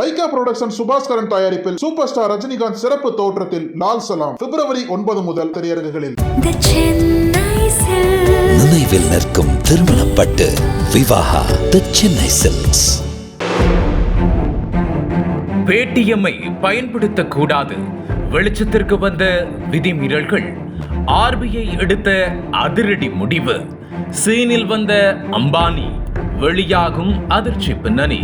Lyca production Subaskaran தயாரிப்பில் super star Rajinikanth சிறப்பு தோற்றத்தில் லால் சலாம். பிப்ரவரி ஒன்பது முதல் திரையரங்குகளில். The Chennai Silks. நினைவில் நிற்கும் திருமணப்பட்டு விவாகா தி சென்னை சில்க்ஸ் பேடிஎம்மை பயன்படுத்தக்கூடாது. வெளிச்சத்திற்கு வந்த விதிமீறல்கள். ஆர்பிஐ எடுத்த அதிரடி முடிவு. சீனில் வந்த அம்பானி வெளியாகும் அதிர்ச்சி பின்னணி.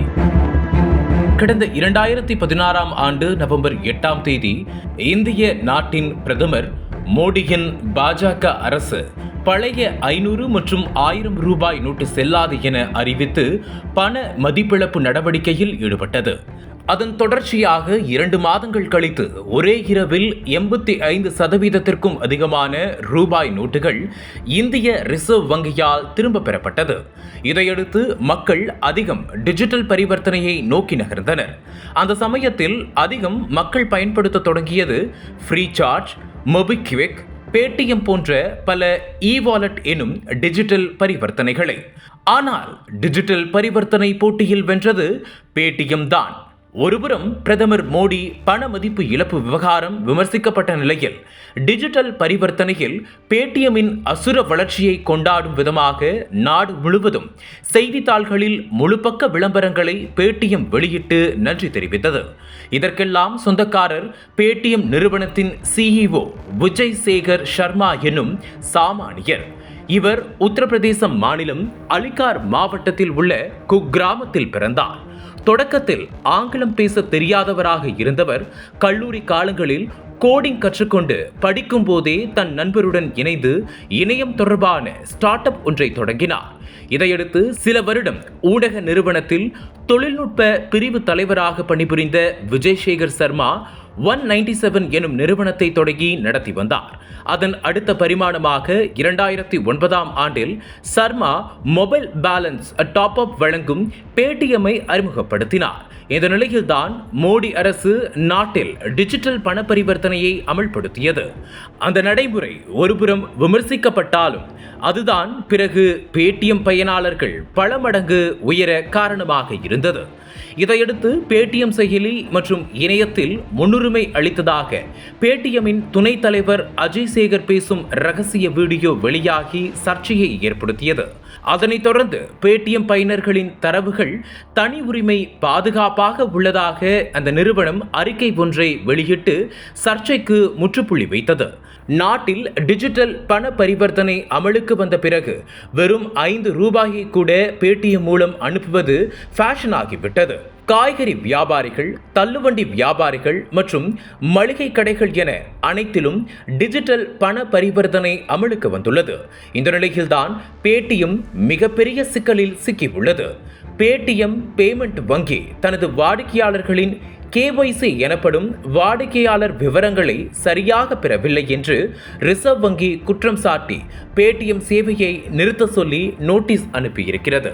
கடந்த இரண்டாயிரத்தி பதினாறாம் ஆண்டு நவம்பர் எட்டாம் தேதி இந்திய நாட்டின் பிரதமர் மோடியின் பாஜக அரசு பழைய ஐநூறு மற்றும் ஆயிரம் ரூபாய் நோட்டு செல்லாது என அறிவித்து பண மதிப்பிழப்பு நடவடிக்கையில் ஈடுபட்டது. அதன் தொடர்ச்சியாக இரண்டு மாதங்கள் கழித்து ஒரே இரவில் எண்பத்தி ஐந்து சதவீதத்திற்கும் அதிகமான ரூபாய் நோட்டுகள் இந்திய ரிசர்வ் வங்கியால் திரும்ப பெறப்பட்டது. இதையடுத்து மக்கள் அதிகம் டிஜிட்டல் பரிவர்த்தனையை நோக்கி நகர்ந்தனர். அந்த சமயத்தில் அதிகம் மக்கள் பயன்படுத்த தொடங்கியது ஃப்ரீ சார்ஜ் மொபிக்விக் பேடிஎம் போன்ற பல இ வாலெட் எனும் டிஜிட்டல் பரிவர்த்தனைகளை. ஆனால் டிஜிட்டல் பரிவர்த்தனை போட்டியில் வென்றது பேடிஎம் தான். ஒருபுறம் பிரதமர் மோடி பண மதிப்பு இழப்பு விவகாரம் விமர்சிக்கப்பட்ட நிலையில் டிஜிட்டல் பரிவர்த்தனையில் பேடிஎம்மின் அசுர வளர்ச்சியை கொண்டாடும் விதமாக நாடு முழுவதும் செய்தித்தாள்களில் முழுப்பக்க விளம்பரங்களை பேடிஎம் வெளியிட்டு நன்றி தெரிவித்தது. இதற்கெல்லாம் சொந்தக்காரர் பேடிஎம் நிறுவனத்தின் சிஇஓ விஜய் சேகர் சர்மா என்னும் சாமானியர். இவர் உத்தரப்பிரதேசம் மாநிலம் அலிகார் மாவட்டத்தில் உள்ள குக்கிராமத்தில் பிறந்தார். தொடக்கத்தில் ஆங்கிலம் பேச தெரியாதவராக இருந்தவர் கல்லூரி காலங்களில் கோடிங் கற்றுக்கொண்டு படிக்கும் போதே தன் நண்பருடன் இணைந்து இணையம் தொடர்பான ஸ்டார்ட் அப் ஒன்றை தொடங்கினார். இதையடுத்து சில வருடம் ஊடக நிறுவனத்தில் தொழில்நுட்ப பிரிவு தலைவராக பணிபுரிந்த Vijay Shekhar Sharma one ninety seven எனும் நிறுவனத்தை தொடங்கி நடத்தி வந்தார். அதன் அடுத்த பரிமாணமாக இரண்டாயிரத்தி ஒன்பதாம் ஆண்டில் Sharma mobile balance top up வழங்கும் பேடிஎம்மை அறிமுகப்படுத்தினார். இந்த நிலையில்தான் மோடி அரசு நாட்டில் டிஜிட்டல் பண பரிவர்த்தனையை அமல்படுத்தியது. அந்த நடைமுறை ஒருபுறம் விமர்சிக்கப்பட்டாலும் அதுதான் பிறகு பேடிஎம் பயனாளர்கள் பல மடங்கு உயர காரணமாக இருந்தது. இதையடுத்து பேடிஎம் செயலி மற்றும் இணையத்தில் முன்னுரிமை அளித்ததாக பேடிஎம்மின் துணைத் தலைவர் அஜய் சேகர் பேசும் ரகசிய வீடியோ வெளியாகி சர்ச்சையை ஏற்படுத்தியது. அதனைத் தொடர்ந்து பேடிஎம் பயனர்களின் தரவுகள் தனி உரிமை பாதுகாப்பு பாதுகாப்பாக உள்ளதாக அந்த நிறுவனம் அறிக்கை ஒன்றை வெளியிட்டு சர்ச்சைக்கு முற்றுப்புள்ளி வைத்தது. நாட்டில் டிஜிட்டல் பண பரிவர்த்தனை அமலுக்கு வந்த பிறகு வெறும் ஐந்து ரூபாயை கூட பேடிஎம் மூலம் அனுப்புவது ஃபேஷன் ஆகிவிட்டது. காய்கறி வியாபாரிகள் தள்ளுவண்டி வியாபாரிகள் மற்றும் மளிகை கடைகள் என அனைத்திலும் டிஜிட்டல் பண பரிவர்த்தனை அமலுக்கு வந்துள்ளது. இந்த நிலையில்தான் பேடிஎம் மிகப்பெரிய சிக்கலில் சிக்கியுள்ளது. பேடிஎம் பேமெண்ட் வங்கி தனது வாடிக்கையாளர்களின் கேஒய்சி எனப்படும் வாடிக்கையாளர் விவரங்களை சரியாக பெறவில்லை என்று ரிசர்வ் வங்கி குற்றம் சாட்டி பேடிஎம் சேவையை நிறுத்த சொல்லி நோட்டீஸ் அனுப்பியிருக்கிறது.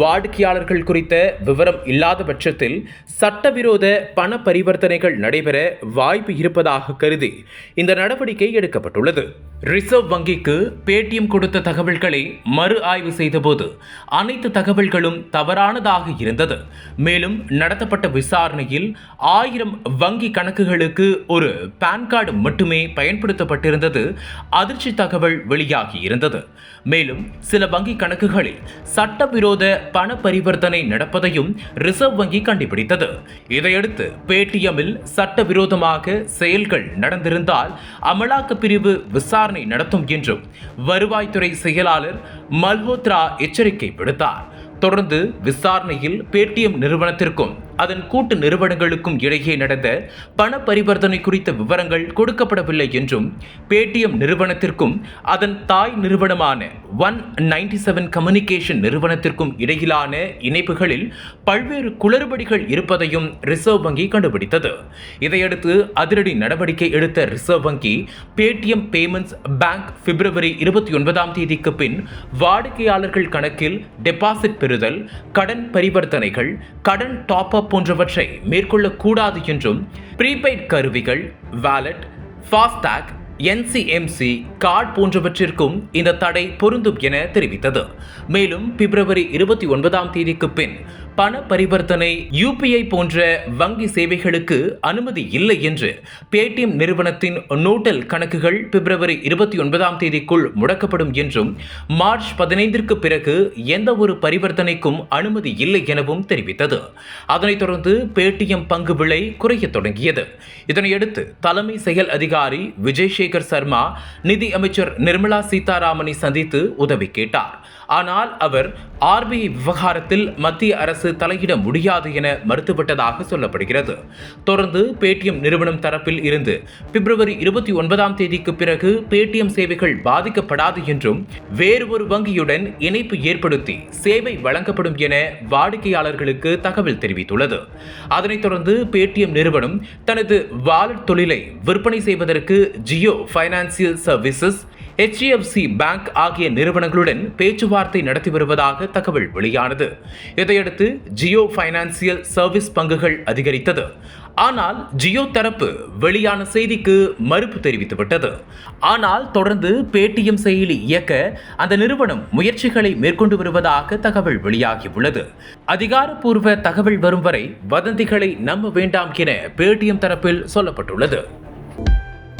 வாடிக்கையாளர்கள் குறித்த விவரம் இல்லாத பட்சத்தில் சட்டவிரோத பண பரிவர்த்தனைகள் நடைபெற வாய்ப்பு இருப்பதாக கருதி இந்த நடவடிக்கை எடுக்கப்பட்டுள்ளது. ரிசர்வ் வங்கிக்கு பேடிஎம் கொடுத்த தகவல்களை மறு ஆய்வு செய்தபோது அனைத்து தகவல்களும் தவறானதாக இருந்தது. மேலும் நடத்தப்பட்ட விசாரணையில் ஆயிரம் வங்கி கணக்குகளுக்கு ஒரு பான் கார்டு மட்டுமே பயன்படுத்தப்பட்டிருந்தது. அதிர்ச்சி தகவல் வெளியாகி இருந்தது. மேலும் சில வங்கி கணக்குகளில் சட்டவிரோத பண பரிவர்த்தனை நடப்பதையும் ரிசர்வ் வங்கி கண்டுபிடித்தது. இதையடுத்து பேடிஎம்மில் சட்டவிரோதமாக செயல்கள் நடந்திருந்தால் அமலாக்க பிரிவு விசாரணை நடத்தும் என்றும் வருவாய்த்துறை செயலாளர் மல்ஹோத்ரா எச்சரிக்கை விடுத்தார். தொடர்ந்து விசாரணையில் பேடிஎம் நிறுவனத்திற்கும் அதன் கூட்டு நிறுவனங்களுக்கும் இடையே நடந்த பண பரிவர்த்தனை குறித்த விவரங்கள் கொடுக்கப்படவில்லை என்றும் பேடிஎம் நிறுவனத்திற்கும் அதன் தாய் நிறுவனமான ஒன் நைன்டி செவன் கம்யூனிகேஷன் நிறுவனத்திற்கும் இடையிலான இணைப்புகளில் பல்வேறு குளறுபடிகள் இருப்பதையும் ரிசர்வ் வங்கி கண்டுபிடித்தது. இதையடுத்து அதிரடி நடவடிக்கை எடுத்த ரிசர்வ் வங்கி பேடிஎம் பேமெண்ட்ஸ் பேங்க் பிப்ரவரி இருபத்தி ஒன்பதாம் தேதிக்கு பின் வாடிக்கையாளர்கள் கணக்கில் டெபாசிட் பெறுதல் கடன் பரிவர்த்தனைகள் கடன் டாப் அப் போன்றவற்றை மேற்கொள்ளக்கூடாது என்றும் ப்ரீபெய்ட் கருவிகள் வாலெட் ஃபாஸ்டாக் என்சிஎம்சி கார்டு போன்றவற்றிற்கும் இந்த தடை பொருந்தும் என தெரிவித்தது. மேலும் பிப்ரவரி இருபத்தி ஒன்பதாம் தேதிக்கு பின் பண பரிவர்த்தனை யூபிஐ போன்ற வங்கி சேவைகளுக்கு அனுமதி இல்லை என்று பேடிஎம் நிறுவனத்தின் நோட்டல் கணக்குகள் பிப்ரவரி இருபத்தி ஒன்பதாம் தேதிக்குள் முடக்கப்படும் என்றும் மார்ச் பதினைந்திற்கு பிறகு எந்த ஒரு பரிவர்த்தனைக்கும் அனுமதி இல்லை எனவும் தெரிவித்தது. அதனைத் தொடர்ந்து பேடிஎம் பங்கு விலை குறையத் தொடங்கியது. இதனையடுத்து தலைமை செயல் அதிகாரி விஜய்சேகர் சர்மா நிதி அமைச்சர் நிர்மலா சீதாராமனை சந்தித்து உதவி கேட்டார். ஆனால் அவர் ஆர்பிஐ விவகாரத்தில் மத்திய அரசு அரசு தலையிட முடியாது என மறுத்துவிட்டதாக சொல்லப்படுகிறது. தொடர்ந்து பேடிஎம் நிறுவனம் தரப்பில் இருந்து பிப்ரவரி இருபத்தி ஒன்பதாம் தேதிக்கு பிறகு பேடிஎம் சேவைகள் பாதிக்கப்படாது என்றும் வேறு ஒரு வங்கியுடன் இணைப்பு ஏற்படுத்தி சேவை வழங்கப்படும் என வாடிக்கையாளர்களுக்கு தகவல் தெரிவித்துள்ளது. அதனைத் தொடர்ந்து பேடிஎம் நிறுவனம் தனது வாலெட் தொழிலை விற்பனை செய்வதற்கு Jio financial services HDFC bank ஆகிய நிறுவனங்களுடன் பேச்சுவார்த்தை நடத்தி வருவதாக தகவல் வெளியானது. இதையடுத்து ஜியோ ஃபைனான்சியல் சர்வீஸ் பங்குகள் அதிகரித்தது. ஆனால் ஜியோ தரப்பு வெளியான செய்திக்கு மறுப்பு தெரிவித்துவிட்டது ஆனால் தொடர்ந்து பேடிஎம் செயலி இயக்க அந்த நிறுவனம் முயற்சிகளை மேற்கொண்டு வருவதாக தகவல் வெளியாகியுள்ளது அதிகாரப்பூர்வ தகவல் வரும் வரை வதந்திகளை நம்ப வேண்டாம் என பேடிஎம் தரப்பில் சொல்லப்பட்டுள்ளது.